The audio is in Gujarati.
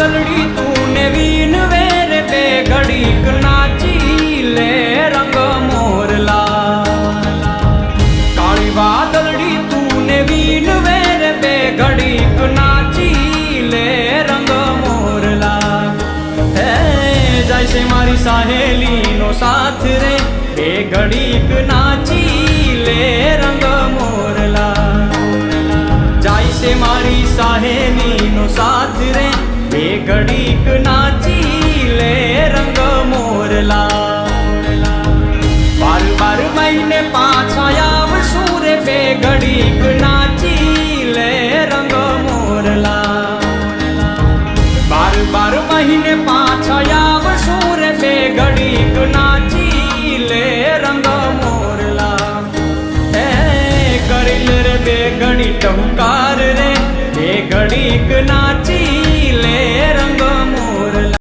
કાગલડી તું ને વીન વેર બે ઘડીક નાચી લે રંગ મોરલા. કાળી વાદળડી તું ને વીન વેર બે ઘડીક નાચી લે રંગ મોરલા. હે, જાય છે મારી સાહેલી નો સાથ રે બે ઘડીક નાચી લે રંગ મોરલા. જાય છે મારી સાહેલી નો સાથ રે બે ઘડીક નાચી લે રંગ મોરલા. બાર બાર મહિને પાછા આવશું રે બે ઘડીક નાચી લે રંગ મોરલા. બાર બાર મહિને પાછા આવશું રે બે ઘડીક નાચી લે રંગ મોરલા. એ કરી લે રે બે ઘડી ટહુકાર રે, બે ઘડીક નાચી